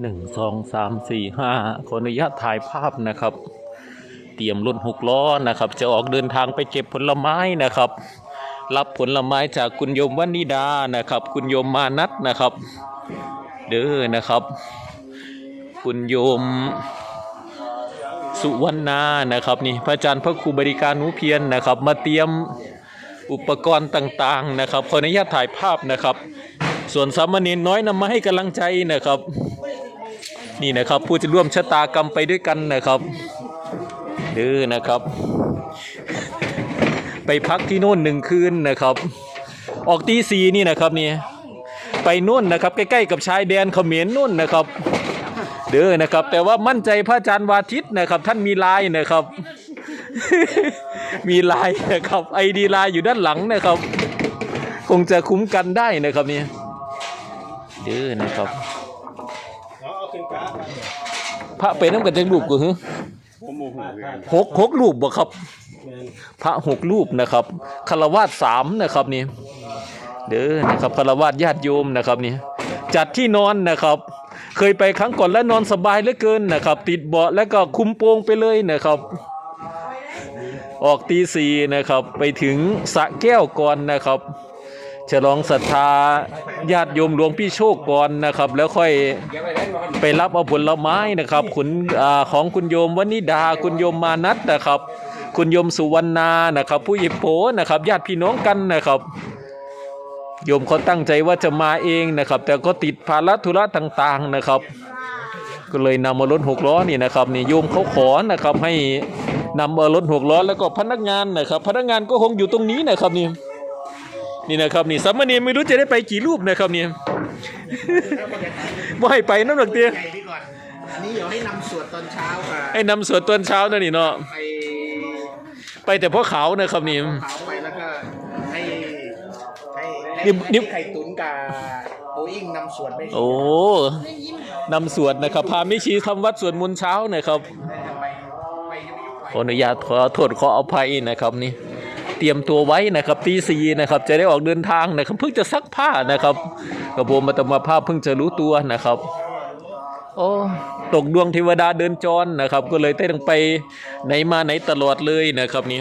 หนึ่งสองสามสี่ห้าขออนุญาตถ่ายภาพนะครับ เตรียมรถหกล้อนะครับ จะออกเดินทางไปเก็บผลไม้นะครับ รับผลไม้จากคุณโยมวนิดานะครับ คุณโยมมานัทนะครับ เด้อนะครับ คุณโยมสุวรรณานะครับนี่พระอาจารย์พระครูบริการนุเพียรนะครับ มาเตรียมอุปกรณ์ต่างๆนะครับขออนุญาตถ่ายภาพนะครับ ส่วนสามเณรน้อยนำมาให้กำลังใจนะครับ นี่นะครับผู้จะร่วมชะตากรรมไปด้วยกันนะครับเด้อนะครับ ไปพักที่โน่นหนึ่งคืนนะครับ ออกตีสีนี่นะครับนี่ไปนู่นนะครับ ใกล้ๆกับชายแดนเขมรนู่นนะครับ เด้อนะครับ แต่ว่ามั่นใจพระอาจารย์วาทิตนะครับ ท่านมีลายนะครับ มีลายนะครับไอดีลายอยู่ด้านหลังนะครับ คงจะคุ้มกันได้นะครับนี่เด้อนะครับ เอาเอาขึ้นกราฟ พระไปน้ำกันจังรูปกูฮึผมโมโหเลยหกหกรูปบ่ครับแมนพระหกรูปนะครับคารวาสสามนะครับนี่เด้อนะครับคารวาสญาติโยมนะครับนี่จัดที่นอนนะครับ เคยไปครั้งก่อนแล้วนอนสบายเหลือเกินนะครับ ติดเบาะแล้วก็คุมโปงไปเลยนะครับ ออกตีสี่นะครับ ไปถึงสระแก้วก่อนนะครับ ฉลองศรัทธาญาติโยมหลวงพี่โชคก่อนนะครับ แล้วค่อยไปรับเอาผลไม้นะครับ คุณอของคุณโยมวนิดาคุณโยมมานัทนะครับ คุณโยมสุวรรณานะครับ ผู้หญิงโผนะครับ ญาติพี่น้องกันนะครับโยมเขาตั้งใจว่าจะมาเองนะครับ แต่ก็ติดภาระธุระต่างๆนะครับ ก็เลยนำมารถหกล้อนี่นะครับนี่โยมเขาขอนะครับให้นำเอารถหกล้อแล้วก็พนักงานนะครับ พนักงานก็คงอยู่ตรงนี้นะครับนี่ นี่นะครับนี่สามเณรไม่รู้จะได้ไปกี่รูปนะครับนี่ไม่ให้ไปน้ำหนักเตี้ยไก่พี่ก่อนอันนี้เดี๋ยวให้นำสวดตอนเช้าค่ะให้นำสวดตอนเช้านั่นนี่เนาะไปไปแต่พ่อขาวนะครับนี่ เผาไปแล้วก็ให้ให้ให้นี่นี่ ให้ไข่ตุ๋นกับโบอิงนำสวดไปโอ้นำสวดนะครับพามิชีทำวัดสวดมนต์เช้านะครับ ไปไปยังไม่ยุบไป ขออนุญาตขอโทษขออภัยนะครับนี่ เตรียมตัวไว้นะครับตีสีนะครับจะได้ออกเดินทางนะครับเพิ่งจะซักผ้านะครับกระผมมาตมาภาพเพิ่งจะรู้ตัวนะครับโอ้ตกดวงเทวดาเดินจรนะครับ ก็เลยได้ต้องไปไหนมาไหนตลอดเลยนะครับนี่